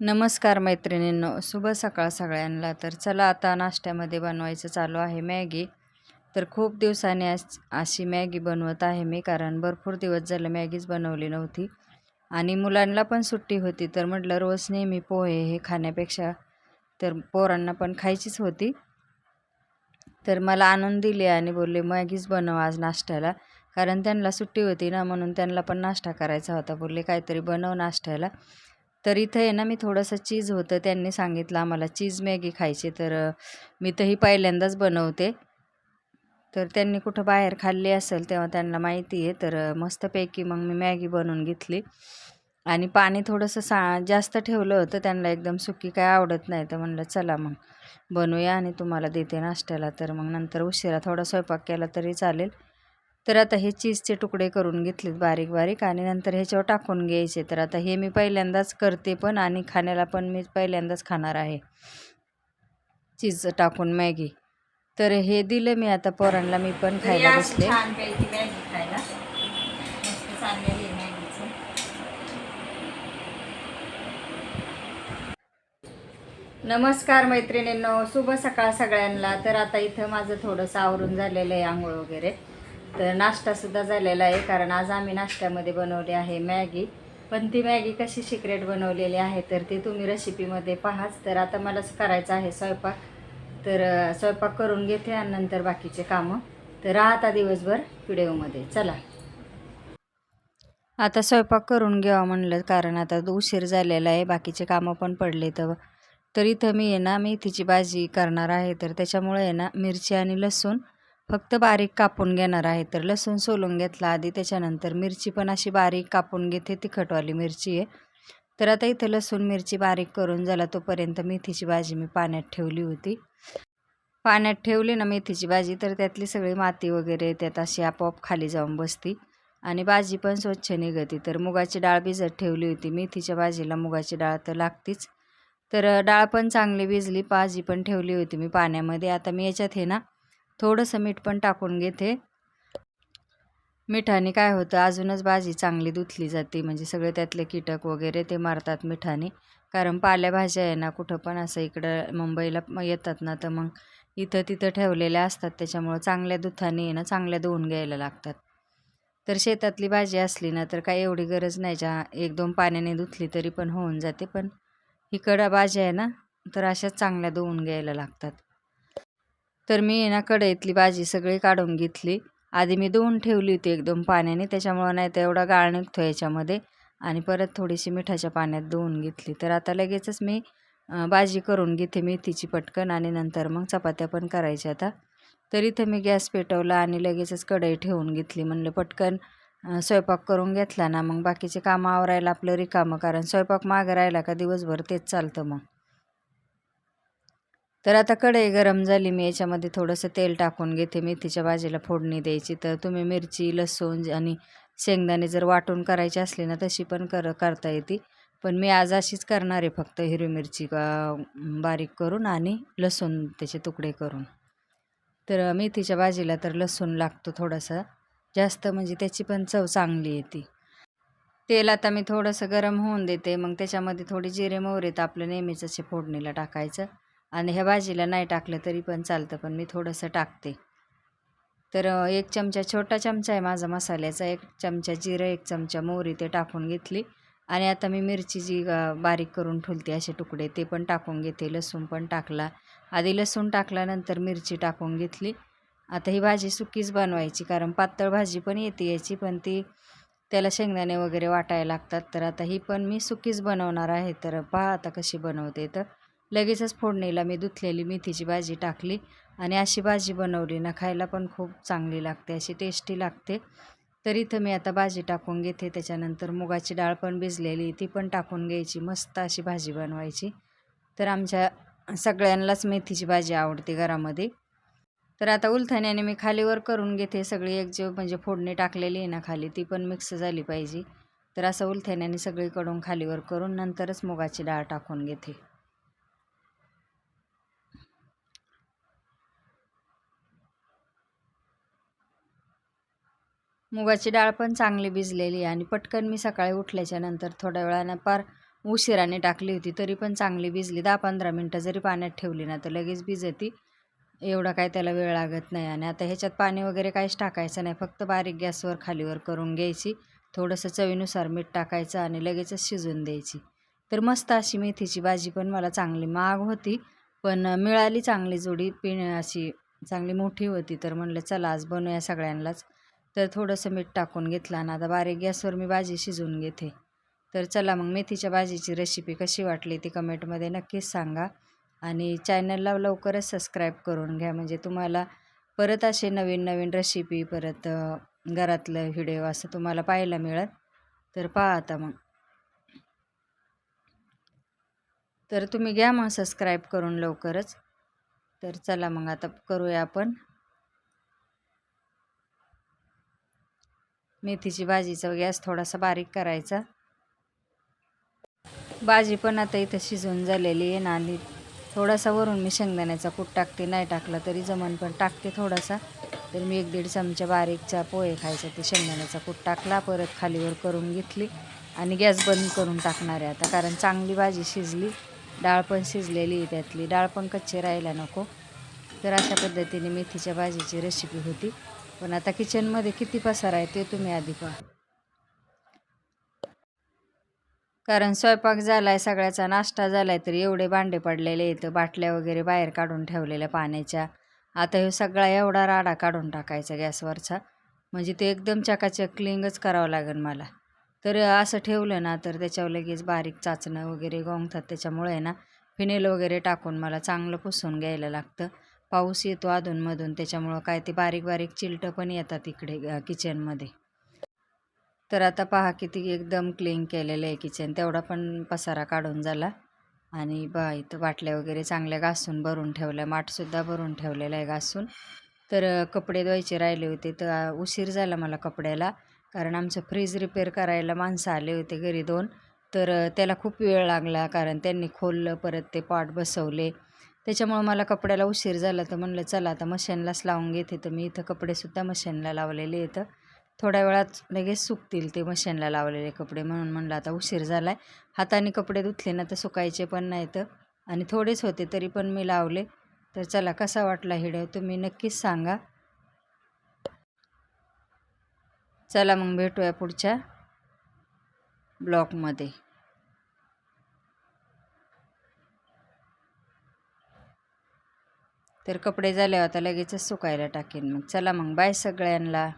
नमस्कार मैत्रिणींनो शुभ सकाळ सगळ्यांना. तर चला आता नाश्त्यामध्ये बनवायचं चालू आहे मॅगी. तर खूप दिवसांनी आज अशी मॅगी बनवत आहे मी कारण भरपूर दिवस झालं मॅगीच बनवली नव्हती. आणि मुलांना पण सुट्टी होती तर म्हटलं रोज नेहमी पोहे हे खाण्यापेक्षा तर पोरांना पण खायचीच होती. तर मला आणून दिली आणि बोलले मॅगीच बनव आज नाश्त्याला. कारण त्यांना सुट्टी होती ना म्हणून त्यांना पण नाश्ता करायचा होता. बोलले काहीतरी बनव नाश्त्याला. तर इथं आहे ना मी थोडंसं चीज होतं त्यांनी सांगितलं आम्हाला. चीज मॅगी खायची तर मी तर ही पहिल्यांदाच बनवते. तर त्यांनी कुठं बाहेर खाल्ली असेल तेव्हा त्यांना माहिती आहे. तर मस्तपैकी मग मी मॅगी बनवून घेतली. आणि पाणी थोडंसं सा जास्त ठेवलं होतं त्यांना एकदम सुकी काय आवडत नाही तर म्हणलं चला मग बनवूया आणि तुम्हाला देते नाश्त्याला. तर मग नंतर उशिरा थोडा स्वयंपाक केला तरी चालेल. तर आता हे चीजचे तुकडे करून घेतलेत बारीक बारीक आणि नंतर ह्याच्यावर टाकून घ्यायचे. तर आता हे मी पहिल्यांदाच करते पण आणि खाण्याला पण मी पहिल्यांदाच खाणार आहे. चीज टाकून मॅगी. तर हे दिलं मी आता पोरांना मी पण खायला बसले. नमस्कार मैत्रिणींनो शुभ सकाळ सगळ्यांना. तर आता इथं माझं थोडंसं आवरून झालेलं आहे आंघोळ वगैरे. तर नाश्तासुद्धा झालेला आहे कारण आज आम्ही नाश्त्यामध्ये बनवली आहे मॅगी. पण ती मॅगी कशी सिक्रेट बनवलेली आहे तर ती तुम्ही रेसिपीमध्ये पाहाच. तर आता मला करायचं आहे स्वयंपाक. तर स्वयंपाक करून घेते आणि नंतर बाकीचे कामं. तर राहता दिवसभर व्हिडिओमध्ये. चला. आता स्वयंपाक करून घ्यावा म्हणलं कारण आता उशीर झालेला आहे बाकीचे कामं पण पडले तर. तर इथं मी आहे ना मेथीची भाजी करणार आहे तर त्याच्यामुळे आहे ना मिरची आणि लसूण फक्त बारीक कापून घेणार आहे. तर लसूण सोलून घेतला आधी त्याच्यानंतर मिरची पण अशी बारीक कापून घेते तिखटवाली मिरची आहे. तर आता इथं लसूण मिरची बारीक करून झाला तोपर्यंत मेथीची भाजी मी पाण्यात ठेवली होती. पाण्यात ठेवली ना मेथीची भाजी तर त्यातली सगळी माती वगैरे त्यात अशी आपोआप खाली जाऊन बसती. आणि भाजी पण स्वच्छ निघती. तर मुगाची डाळ भिजत ठेवली होती. मेथीच्या भाजीला मुगाची डाळ तर लागतीच. तर डाळ पण चांगली भिजली भाजी पण ठेवली होती मी पाण्यामध्ये. आता मी याच्यात हे ना थोडंसं मीठ पण टाकून घेते. मिठाने काय होतं अजूनच भाजी चांगली धुतली जाते म्हणजे सगळे त्यातले कीटक वगैरे ते मारतात मिठाने. कारण पालेभाज्या आहे ना कुठं पण असं इकडं मुंबईला येतात ना तर मग इथं तिथं ठेवलेल्या असतात. त्याच्यामुळं चांगल्या दुधाने आहे ना चांगल्या धुवून घ्यायला लागतात. तर शेतातली भाजी असली ना तर काय एवढी गरज नाही. ज्या एक दोन पाण्याने धुतली तरी पण होऊन जाते. पण इकडं भाज्या आहे ना तर अशाच चांगल्या धुवून घ्यायला लागतात. तर मी आहे ना कढईतली भाजी सगळी काढून घेतली. आधी मी धुवून ठेवली होती एकदम पाण्याने त्याच्यामुळं नाही तर एवढा गाळ निघतो याच्यामध्ये. आणि परत थोडीशी मिठाच्या पाण्यात धुवून घेतली. तर आता लगेचच मी भाजी करून घेते मेथीची पटकन आणि नंतर मग चपात्या पण करायच्या आता. तर इथे मी गॅस पेटवला आणि लगेचच कढई ठेवून घेतली. म्हणलं पटकन स्वयंपाक करून घेतला ना मग बाकीचे कामं आवरायला आपलं रिकामं. कारण स्वयंपाक मागं राहिला का दिवसभर तेच चालतं मग. तर आता कढई गरम झाली. मी याच्यामध्ये थोडंसं तेल टाकून घेते. मेथीच्या भाजीला फोडणी द्यायची. तर तुम्ही मिरची लसूण आणि शेंगदाणे जर वाटून करायची असली ना तशी पण कर करता येते. पण मी आज अशीच करणार आहे फक्त हिरवी मिरची बारीक करून आणि लसूण त्याचे तुकडे करून. तर मेथीच्या भाजीला तर लसूण लागतो थोडासा. जास्त म्हणजे त्याची पण चव चांगली येते. तेल आता मी थोडंसं गरम होऊन देते. मग त्याच्यामध्ये थोडी जिरे मोहरे तर आपलं नेहमीच असे फोडणीला टाकायचं. आणि ह्या भाजीला नाही टाकलं तरी पण चालतं पण मी थोडंसं टाकते. तर एक चमचा छोटा चमचा आहे माझा मसाल्याचा एक चमचा जिरं एक चमचा मोहरी ते टाकून घेतली. आणि आता मी मिरची जी बारीक करून ठेवते असे तुकडे ते पण टाकून घेते. लसूण पण टाकला. आधी लसूण टाकल्यानंतर मिरची टाकून घेतली. आता ही भाजी सुकीच बनवायची कारण पातळ भाजी पण येते याची पण ती त्याला शेंगदाणे वगैरे वाटायला लागतात. तर आता ही पण मी सुकीच बनवणार आहे. तर पहा आता कशी बनवते तर. लगेचच फोडणीला मी धुतलेली मेथीची भाजी टाकली आणि अशी भाजी बनवली ना खायला पण खूप चांगली लागते अशी टेस्टी लागते. तर इथं मी आता भाजी टाकून घेते त्याच्यानंतर मुगाची डाळ पण भिजलेली ती पण टाकून घ्यायची मस्त अशी भाजी बनवायची. तर आमच्या सगळ्यांनाच मेथीची भाजी आवडते घरामध्ये. तर आता उलथण्याने मी खालीवर करून घेते सगळी एक जे म्हणजे फोडणी टाकलेली आहे ना खाली ती पण मिक्स झाली पाहिजे. तर असं उलथण्याने सगळीकडून खालीवर करून नंतरच मुगाची डाळ टाकून घेते. मुगाची डाळ पण चांगली भिजलेली आहे आणि पटकन मी सकाळी उठल्याच्या नंतर थोड्या वेळानं पार उशिराने टाकली होती तरी पण चांगली भिजली. दहा पंधरा मिनटं जरी पाण्यात ठेवली ना तर लगेच भिजती. एवढा काय त्याला वेळ लागत नाही. आणि आता ह्याच्यात पाणी वगैरे काहीच टाकायचं नाही. फक्त बारीक गॅसवर खालीवर करून घ्यायची. थोडंसं चवीनुसार मीठ टाकायचं आणि लगेचच शिजून द्यायची. तर मस्त अशी मेथीची भाजी पण मला चांगली महाग होती पण मिळाली चांगली जोडी. पिण अशी चांगली मोठी होती तर म्हणलं चला आज बनवूया सगळ्यांनाच. तर थोडंसं मीठ टाकून घेतला ना आता बारीक गॅसवर मी भाजी शिजवून घेते. तर चला मग मेथीच्या भाजीची रेसिपी कशी वाटली ती कमेंटमध्ये नक्कीच सांगा. आणि चॅनलला लवकरच सबस्क्राईब करून घ्या. म्हणजे तुम्हाला परत असे नवीन नवीन रेसिपी परत घरातलं व्हिडिओ असं तुम्हाला पाहायला मिळत. तर पहा आता मग. तर तुम्ही घ्या मग सबस्क्राईब करून लवकरच. तर चला मग आता करूया आपण. मेथीची भाजीचा गॅस थोडासा बारीक करायचा. भाजी पण आता इथं शिजून झालेली आहे ना आणि थोडासा वरून मी शेंगदाण्याचा कूट टाकते. नाही टाकला तरी जमन पण टाकते थोडासा. तर मी एक दीड चमचा बारीकचा पोहे खायचा ते शेंगदाण्याचा कूट टाकला परत खालीवर करून घेतली आणि गॅस बंद करून टाकणार आहे आता. कारण चांगली भाजी शिजली डाळ पण शिजलेली आहे त्यातली. डाळ पण कच्ची राहायला नको. तर अशा पद्धतीने मेथीच्या भाजीची रेसिपी होती. पण आता किचनमध्ये किती पसारा आहे ते तुम्ही आधी पहा. कारण स्वयंपाक झाला आहे सगळ्याचा नाश्ता झाला आहे तर एवढे भांडे पडलेले आहेत. बाटल्या वगैरे बाहेर काढून ठेवलेल्या पाण्याच्या. आता हे सगळा एवढा राडा काढून टाकायचा गॅसवरचा. म्हणजे ते एकदम चकाचक क्लिंगच करावं लागेल मला. तर असं ठेवलं ना तर त्याच्यावर लगेच बारीक चाचणं वगैरे गोंगतात. त्याच्यामुळे आहे ना फिनेल वगैरे टाकून मला चांगलं पुसून घ्यायला लागतं. पाऊस येतो अधूनमधून त्याच्यामुळं काय ते बारीक बारीक चिलटं पण येतात इकडे किचनमध्ये तर आता पहा किती एकदम क्लीन केलेलं आहे किचन तेवढा पण पसारा काढून झाला. आणि बा इथं बाटल्या वगैरे चांगल्या घासून भरून ठेवल्या. माठसुद्धा भरून ठेवलेलं आहे घासून. तर कपडे धुवायचे राहिले होते. तर उशीर झाला मला कपड्याला. कारण आमचं फ्रीज रिपेअर करायला माणसं आले होते घरी दोन. तर त्याला खूप वेळ लागला. कारण त्यांनी खोललं परत ते पॉट बसवले. त्याच्यामुळं मला कपड्याला उशीर झाला तर म्हणलं चला आता मशीनलाच लावून घेते तर मी इथं कपडेसुद्धा मशीनला लावलेले इथं थोड्या वेळात लगेच सुकतील ते मशीनला लावलेले कपडे म्हणून म्हणलं आता उशीर झाला आहे हाताने कपडे धुतले ना तर सुकायचे पण नाहीत आणि थोडेच होते तरी पण मी लावले. तर चला कसा वाटला व्हिडिओ तुम्ही नक्कीच सांगा. चला मग भेटूया पुढच्या ब्लॉगमध्ये. तर कपडे झाले आता लगेचच सुकायला टाकेन. मग चला मग. बाय सगळ्यांना.